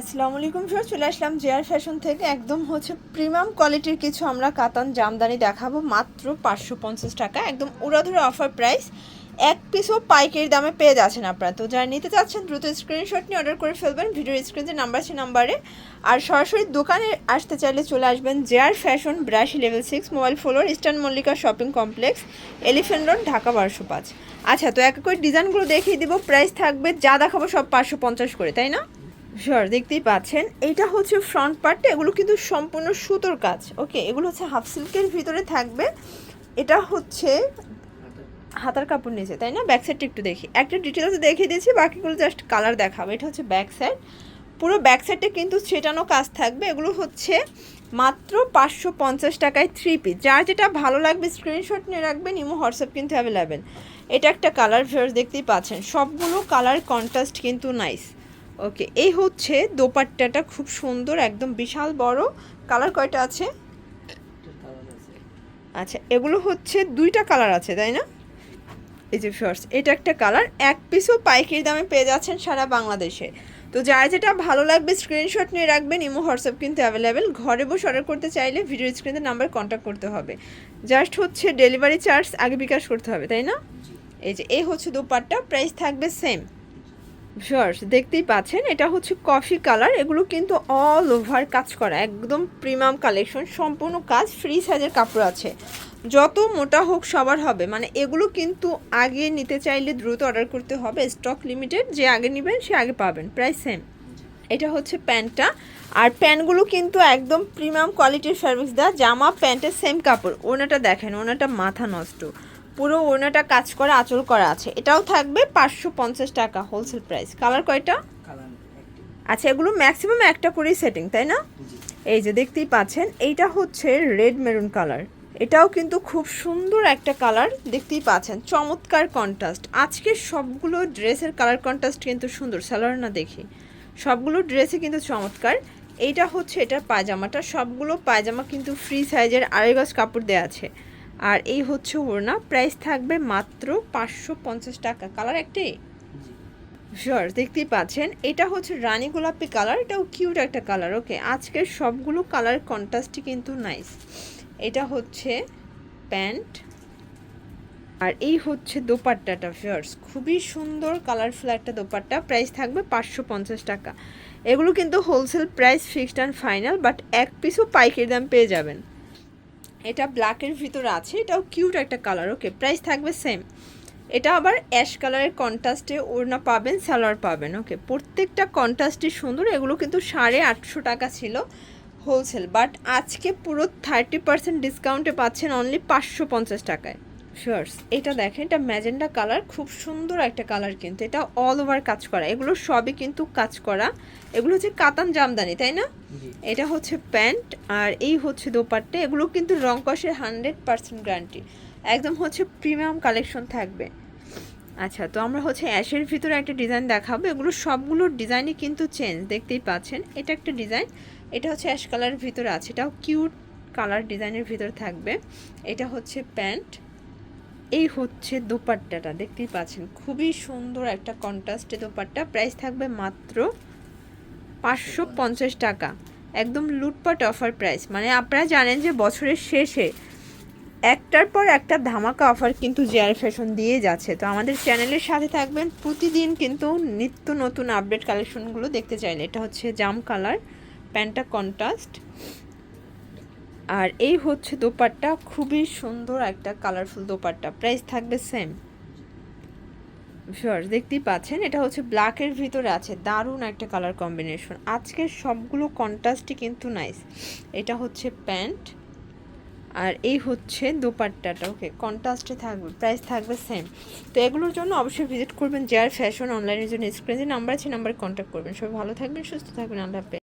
আসসালামু আলাইকুম স্যার চলে আসলাম জেআর ফ্যাশন থেকে। একদম হচ্ছে প্রিমিয়াম কোয়ালিটির কিছু আমরা কাতান জামদানি দেখাবো। মাত্র পাঁচশো পঞ্চাশ টাকা, একদম উড়াধুরা অফার প্রাইস এক পিসও পাইকারি দামে পেয়ে যাচ্ছেন আপনারা। তো যারা নিতে চাচ্ছেন, দ্রুত স্ক্রিনশট নিয়ে অর্ডার করে ফেলবেন। ভিডিওর স্ক্রিনে নাম্বার আছে নাম্বারে আর সরাসরি দোকানে আসতে চাইলে চলে আসবেন JR fashion brush level six mobile floor eastern Mallika shopping complex elephant road Dhaka বারোশো পাঁচ। আচ্ছা তো এক করে ডিজাইনগুলো দেখিয়ে দিব। প্রাইস থাকবে, যা দেখাবো সব পাঁচশো পঞ্চাশ করে, তাই না? শিওর দেখতেই পাচ্ছেন। এইটা হচ্ছে ফ্রন্ট পার্টটা এগুলো কিন্তু সম্পূর্ণ সুতোর কাজ ওকে এগুলো হচ্ছে হাফ সিল্কের ভিতরে থাকবে। এটা হচ্ছে হাতার কাপড় নিয়েছে তাই না? ব্যাক সাইডটা একটু দেখি। একটা ডিটেলস দেখিয়ে দিয়েছি, বাকিগুলো জাস্ট কালার দেখাবো। এটা হচ্ছে ব্যাক সাইড পুরো ব্যাক সাইডটা কিন্তু ছেটানো কাজ থাকবে। এগুলো হচ্ছে মাত্র পাঁচশো পঞ্চাশ টাকায় থ্রি পিস যার যেটা ভালো লাগবে স্ক্রিনশট নিয়ে রাখবেন, ইমো, হোয়াটসঅ্যাপ কিন্তু অ্যাভেলেবেল এটা একটা কালার ভিউয়ার্স দেখতেই পাচ্ছেন। সবগুলো কালার কন্ট্রাস্ট কিন্তু নাইস ওকে এই হচ্ছে দোপাট্টাটা খুব সুন্দর একদম বিশাল বড়। কালার কয়টা আছে? আচ্ছা এগুলো হচ্ছে দুইটা কালার আছে তাই না? এই যে ফার্স্ট এটা একটা কালার এক পিসও পাইকারি দামে পেয়ে যাচ্ছেন সারা বাংলাদেশে। তো যার যেটা ভালো লাগবে স্ক্রিনশট নিয়ে রাখবেন ইমো হোয়াটসঅ্যাপ কিন্তু অ্যাভেলেবেল ঘরে বসে অর্ডার করতে চাইলে ভিডিও স্ক্রিনের নাম্বার কন্ট্যাক্ট করতে হবে। জাস্ট হচ্ছে ডেলিভারি চার্জ আগে বিকাশ করতে হবে তাই না? এই যে এই হচ্ছে দোপাট্টা প্রাইস থাকবে সেম শিওর দেখতেই পাচ্ছেন, এটা হচ্ছে কফি কালার এগুলো কিন্তু অল ওভার কাজ করা, একদম প্রিমিয়াম কালেকশন সম্পূর্ণ কাজ ফ্রি সাইজের কাপড় আছে। যত মোটা হোক সবার হবে মানে এগুলো কিন্তু আগে নিতে চাইলে দ্রুত অর্ডার করতে হবে স্টক লিমিটেড যে আগে নেবেন সে আগে পাবেন প্রায় সেম এটা হচ্ছে প্যান্টটা, আর প্যান্টগুলো কিন্তু একদম প্রিমিয়াম কোয়ালিটির সার্ভিস দেওয়া, জামা, প্যান্টের সেম কাপড়, ওনাটা দেখেন, ওনাটা মাথা নষ্ট। পুরো ওনাটা কাজ করা আঁচল করা আছে। এটাও থাকবে পাঁচশো পঞ্চাশ টাকা হোলসেল প্রাইস কালার কয়টা? আচ্ছা এগুলো ম্যাক্সিমাম একটা করেই সেটিং তাই না? এই যে দেখতেই পাচ্ছেন এইটা হচ্ছে রেড মেরুন কালার এটাও কিন্তু খুব সুন্দর একটা কালার দেখতেই পাচ্ছেন। চমৎকার কন্ট্রাস্ট আজকে সবগুলো ড্রেসের কালার কন্ট্রাস্ট কিন্তু সুন্দর সালোয়ার না দেখি। সবগুলো ড্রেসে কিন্তু চমৎকার। এইটা হচ্ছে এটা পায়জামাটা। সবগুলো পায়জামা কিন্তু ফ্রি সাইজের আড়াই গজ কাপড় দেওয়া আছে। আর এই হচ্ছে ওড়না। প্রাইস থাকবে মাত্র পাঁচশো পঞ্চাশ টাকা। কালার একটি? শিওর দেখতেই পাচ্ছেন। এটা হচ্ছে রানী গোলাপি কালার এটাও কিউট একটা কালার ওকে আজকের সবগুলো কালার কন্ট্রাস্টই কিন্তু নাইস এটা হচ্ছে প্যান্ট। আর এই হচ্ছে দোপাট্টাটা ফিয়ার্স খুবই সুন্দর কালারফুল একটা দোপাট্টা। প্রাইস থাকবে পাঁচশো পঞ্চাশ টাকা। এগুলো কিন্তু wholesale price fixed and final but এক পিসও পাইকারি দাম পেয়ে যাবেন। এটা ব্ল্যাকের ভিতরে আছে, এটাও কিউট একটা কালার ওকে প্রাইস থাকবে সেম এটা আবার অ্যাশ কালারের কন্ট্রাস্টে ওড়না পাবেন, সালোয়ার পাবেন ওকে প্রত্যেকটা কন্ট্রাস্টই সুন্দর, এগুলো কিন্তু সাড়ে আটশো টাকা ছিল হোলসেল বাট আজকে পুরো থার্টি পার্সেন্ট ডিসকাউন্টে পাচ্ছেন অনলি পাঁচশো পঞ্চাশ টাকায়। শিওর্স এটা দেখেন এটা ম্যাজেন্ডা কালার খুব সুন্দর একটা কালার কিন্তু। এটা অল ওভার কাজ করা। এগুলো সবই কিন্তু কাজ করা। এগুলো হচ্ছে কাতান জামদানি তাই না? এটা হচ্ছে প্যান্ট আর এই হচ্ছে দোপাট্টা। এগুলো কিন্তু রং কষের হান্ড্রেড পার্সেন্ট গ্যারান্টি একদম হচ্ছে প্রিমিয়াম কালেকশন থাকবে। আচ্ছা তো আমরা হচ্ছে অ্যাশের ভিতরে একটা ডিজাইন দেখাবো। এগুলো সবগুলোর ডিজাইনই কিন্তু চেঞ্জ দেখতেই পাচ্ছেন। এটা একটা ডিজাইন এটা হচ্ছে অ্যাশ কালারের ভিতরে আছে। এটাও কিউট কালার ডিজাইনের ভিতরে থাকবে। এটা হচ্ছে প্যান্ট। এই হচ্ছে দোপাট্টাটা, দেখতেই পাচ্ছেন। খুবই সুন্দর একটা কন্ট্রাস্টে দোপাট্টা। প্রাইস থাকবে মাত্র পাঁচশো পঞ্চাশ টাকা। একদম লুটপাট অফার প্রাইস মানে আপনারা জানেন যে বছরের শেষে একটার পর একটা ধামাকা অফার কিন্তু জেয়ার ফ্যাশন দিয়ে যাচ্ছে। তো আমাদের চ্যানেলের সাথে থাকবেন। প্রতিদিন কিন্তু নিত্য নতুন আপডেট কালেকশনগুলো দেখতে চাইলে। এটা হচ্ছে জাম কালার প্যান্টটা কন্ট্রাস্ট আর এই হচ্ছে দোপাট্টা, খুবই সুন্দর একটা কালারফুল দোপাট্টা। প্রাইস থাকবে সেম শিওর দেখতেই পাচ্ছেন, এটা হচ্ছে ব্ল্যাকের ভিতরে আছে। দারুণ একটা কালার কম্বিনেশন আজকের সবগুলো কন্ট্রাস্টই কিন্তু নাইস এটা হচ্ছে প্যান্ট আর এই হচ্ছে দোপাট্টাটা। ওকে কন্ট্রাস্টে থাকবে প্রাইস থাকবে সেম তো এগুলোর জন্য অবশ্যই ভিজিট করবেন। জেয়ার ফ্যাশন অনলাইনের জন্য স্ক্রিনে নাম্বার আছে নাম্বারে কন্ট্যাক্ট করবেন। সবাই ভালো থাকবেন, সুস্থ থাকবেন। আল্লাহ